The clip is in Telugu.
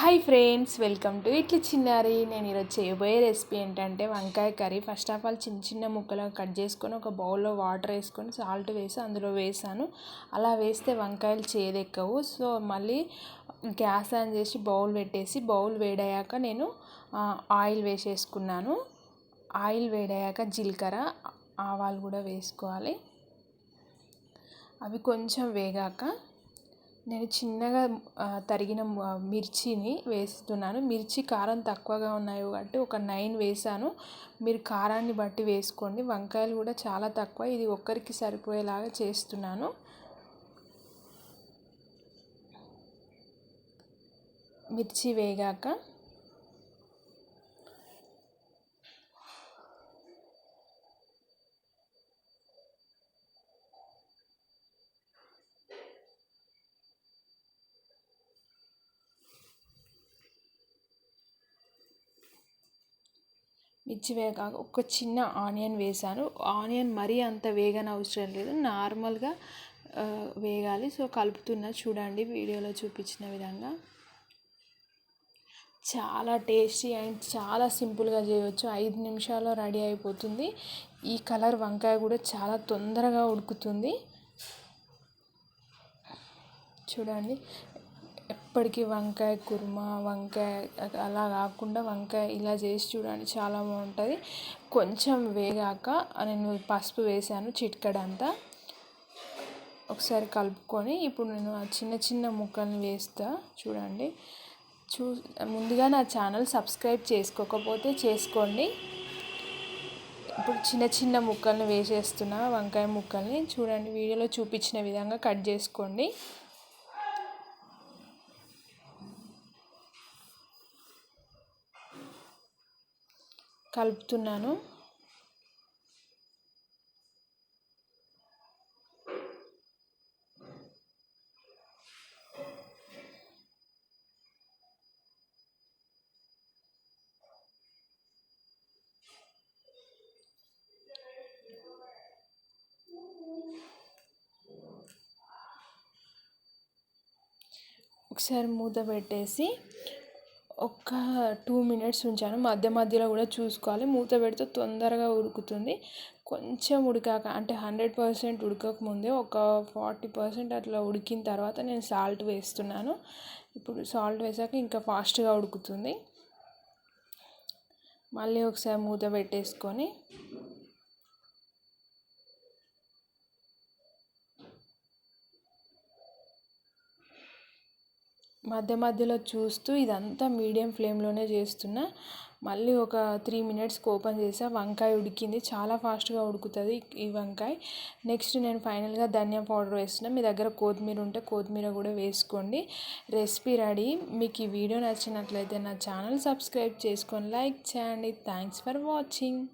హాయ్ ఫ్రెండ్స్ వెల్కమ్ టు ఇట్లా చిన్నారి నేను ఈరోజు చేయబోయే రెసిపీ ఏంటంటే వంకాయ కర్రీ. ఫస్ట్ ఆఫ్ ఆల్ చిన్న చిన్న ముక్కలు కట్ చేసుకొని ఒక బౌల్లో వాటర్ వేసుకొని సాల్ట్ వేసి అందులో వేసాను. అలా వేస్తే వంకాయలు చేదెక్కవు. సో మళ్ళీ గ్యాస్ ఆన్ చేసి బౌల్ పెట్టేసి బౌల్ వేడయ్యాక నేను ఆయిల్ వేసేసుకున్నాను. ఆయిల్ వేడయ్యాక జీలకర్ర ఆవాలు కూడా వేసుకోవాలి. అవి కొంచెం వేగాక నేను చిన్నగా తరిగిన మిర్చిని వేస్తున్నాను. మిర్చి కారం తక్కువగా ఉన్నాయి కాబట్టి ఒక నైన్ వేసాను. మీరు కారాన్ని బట్టి వేసుకోండి. వంకాయలు కూడా చాలా తక్కువ. ఇది ఒక్కరికి సరిపోయేలాగా చేస్తున్నాను. మిర్చి వేగాక మిర్చి వేగాక ఒక చిన్న ఆనియన్ వేసాను ఆనియన్ మరీ అంత వేగని అవసరం లేదు. నార్మల్గా వేగాలి. సో కలుపుతున్నా చూడండి వీడియోలో చూపించిన విధంగా. చాలా టేస్టీ అండ్ చాలా సింపుల్గా చేయవచ్చు ఐదు నిమిషాల్లో రెడీ అయిపోతుంది. ఈ కలర్ వంకాయ కూడా చాలా తొందరగా ఉడుకుతుంది. చూడండి. ఎప్పటికీ వంకాయ కుర్మా వంకాయ అలా కాకుండా వంకాయ ఇలా చేసి చూడండి చాలా బాగుంటుంది. కొంచెం వేగాక నేను పసుపు వేసాను చిట్కడంతా. ఒకసారి కలుపుకొని ఇప్పుడు నేను ఆ చిన్న చిన్న ముక్కల్ని వేస్తా చూడండి. చూ ముందుగా నా ఛానల్ సబ్స్క్రైబ్ చేసుకోకపోతే చేసుకోండి. ఇప్పుడు చిన్న చిన్న ముక్కల్ని వేసేస్తున్నా వంకాయ ముక్కల్ని. చూడండి వీడియోలో చూపించిన విధంగా కట్ చేసుకోండి. కలుపుతున్నాను. ఒకసారి మూత పెట్టేసి ఒక టూ మినిట్స్ ఉంచాను. మధ్య మధ్యలో కూడా చూసుకోవాలి. మూత పెడితే తొందరగా ఉడుకుతుంది. కొంచెం ఉడికాక అంటే హండ్రెడ్ పర్సెంట్ ఉడకకముందే ఒక ఫార్టీ పర్సెంట్ అట్లా ఉడికిన తర్వాత నేను సాల్ట్ వేస్తున్నాను. ఇప్పుడు సాల్ట్ వేసాక ఇంకా ఫాస్ట్గా ఉడుకుతుంది. మళ్ళీ ఒకసారి మూత పెట్టేసుకొని మధ్య మధ్యలో చూస్తూ ఇదంతా మీడియం ఫ్లేమ్లోనే చేస్తున్నా. మళ్ళీ ఒక త్రీ మినిట్స్కి ఓపెన్ చేసా. వంకాయ ఉడికింది. చాలా ఫాస్ట్గా ఉడుకుతుంది ఈ వంకాయ. నెక్స్ట్ నేను ఫైనల్గా ధనియా పౌడర్ వేస్తున్నా. మీ దగ్గర కొత్తిమీర ఉంటే కొత్తిమీర కూడా వేసుకోండి. Recipe ready. మీకు ఈ వీడియో నచ్చినట్లయితే నా ఛానల్ సబ్స్క్రైబ్ చేసుకొని లైక్ చేయండి. Thanks for watching.